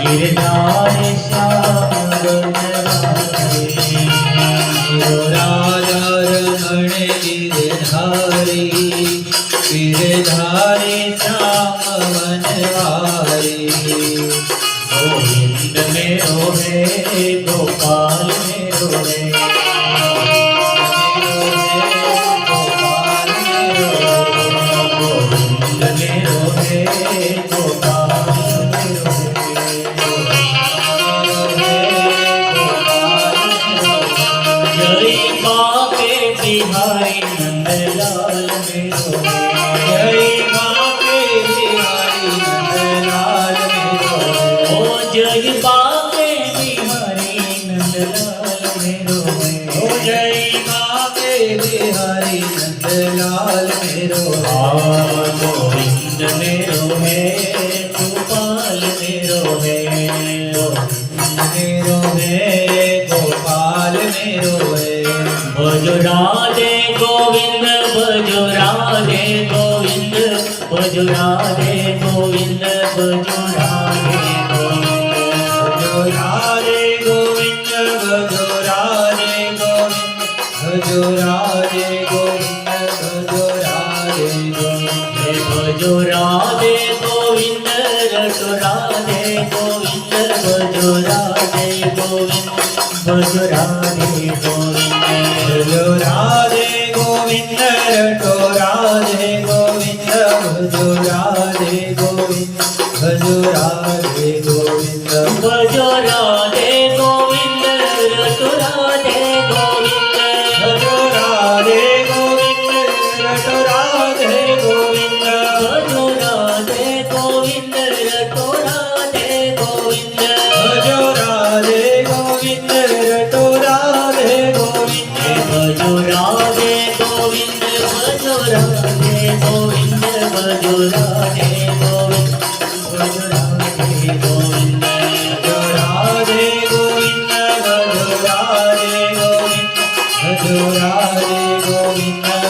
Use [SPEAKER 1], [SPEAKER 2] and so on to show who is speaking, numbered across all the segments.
[SPEAKER 1] गिरधारे श्याम
[SPEAKER 2] राजा रमण गिरधारे गिरधारे श्याम
[SPEAKER 1] वनवारे। में रोहे गोपाल में रोहे બિહારી નંદલાલ મેરો
[SPEAKER 2] જય બાપે બિહારી નંદલાલ મેરો
[SPEAKER 1] ઓ જય બાપે બિહારી નંદલાલ મેરો
[SPEAKER 2] ઓ જય બાપે બિહારી નંદલાલ મેરો
[SPEAKER 1] આ ગોવિંદ
[SPEAKER 2] મેરો હે ગોપાલ મેરો હે
[SPEAKER 1] ગોવિંદ મેરો હે ગોપાલ મેરો હે
[SPEAKER 2] ભજો રાધે ગોવિંદ ભજો રાધે ગોવિંદ ભજો રાધે ગોવિંદ ભજો રાધે
[SPEAKER 1] ભજો રાધે ગોવિંદ ભજો રાધે ગોવિંદ ભજો રાધે ગોવિંદ ભજો રાધે ગોવિંદ
[SPEAKER 2] ભજો રાધે ગોવિંદ રસો રાધે ગોવિંદ ભજો રાધે ગોવિંદ ભજો રાધે ગોવિંદ
[SPEAKER 1] ભજો રાધે ગોવિંદ
[SPEAKER 2] ભજો રાધે ગોવિંદ રટો રાધે ગોવિંદ
[SPEAKER 1] ભજો રાધે ગોવિંદ રટો રાધે ગોવિંદ
[SPEAKER 2] ભજો રાધે ગોવિંદ રટો રાધે ગોવિંદ
[SPEAKER 1] ભજો રાધે ગોવિંદ રટો રાધે ગોવિંદ ભજો રાધે ગોવિંદ ભજો રાધે ગોવિંદ
[SPEAKER 2] ભજો રાધે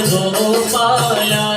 [SPEAKER 1] जनो पाया